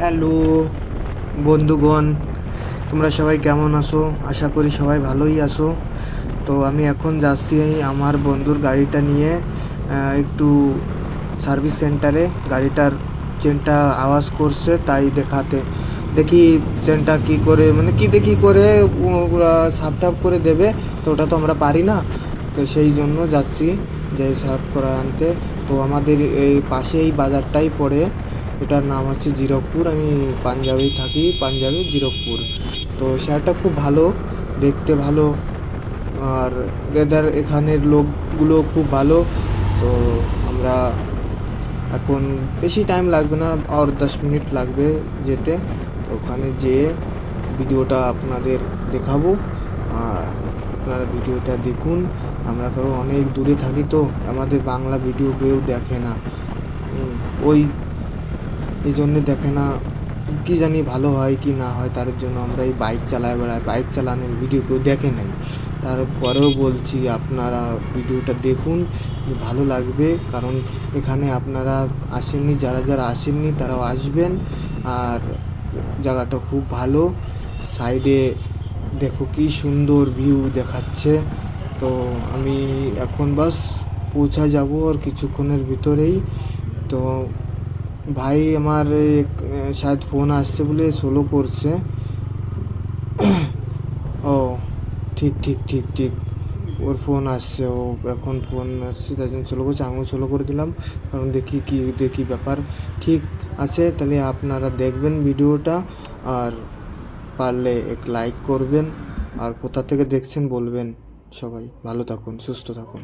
Hello, বন্ধুগণ, তোমরা সবাই কেমন আছো? আশা করি সবাই ভালোই আছো। তো আমি এখন যাচ্ছি আমার বন্ধুর গাড়িটা নিয়ে একটু সার্ভিস সেন্টারে। গাড়িটার চেনটা আওয়াজ করছে তাই দেখাতে। দেখি চেনটা কি করে মানে কি দেখি করে ওরা সাফ টাফ করে দেবে, তো ওটা তো আমরা পারি না। তো সেই জন্য যাচ্ছি, যে সাফ করা আনতে। তো আমাদের এই পাশে এই বাজারটাই পড়ে। এটার নাম হচ্ছে জিরকপুর, আমি পাঞ্জাবেই থাকি, পাঞ্জাবে জিরকপুর। তো শহরটা খুব ভালো, দেখতে ভালো, আর এদের এখানের লোকগুলো খুব ভালো, তো আমরা এখন বেশি টাইম লাগবে না আর দশ মিনিট লাগবে যেতে, তো ওখানে যেয়ে ভিডিওটা আপনাদের দেখাবো, আর আপনারা ভিডিওটা দেখুন, আমরা কারও অনেক দূরে থাকি তো, আমাদের বাংলা ভিডিও কেউ দেখে না। ওই এই জন্যে দেখে না, কী জানি ভালো হয় কি না হয়, তার জন্য আমরা এই বাইক চালায় বেড়াই। বাইক চালানোর ভিডিও কেউ দেখে নাই। তারপরেও বলছি, আপনারা ভিডিওটা দেখুন, ভালো লাগবে। কারণ এখানে আপনারা আসেননি, যারা যারা আসেননি, তারাও আসবেন। আর জায়গাটা খুব ভালো। সাইডে দেখো কি সুন্দর ভিউ দেখাচ্ছে। তো আমি এখন বাস পৌঁছা যাব আর কিছুক্ষণের ভিতরেই। তো ভাই আমার শায়দ ফোন আসছে বলে সোলো করছে। ও, ঠিক ঠিক ঠিক ঠিক। ওর ফোন আসছে, ও এখন ফোন আসছে, তাই জন্য সোলো করছে, আমিও সোলো করে দিলাম। কারণ দেখি কি, দেখি ব্যাপার। ঠিক আছে, তাহলে আপনারা দেখবেন ভিডিওটা, আর পারলে এক লাইক করবেন। আর কোথা থেকে দেখছেন বলবেন সবাই। ভালো থাকুন, সুস্থ থাকুন।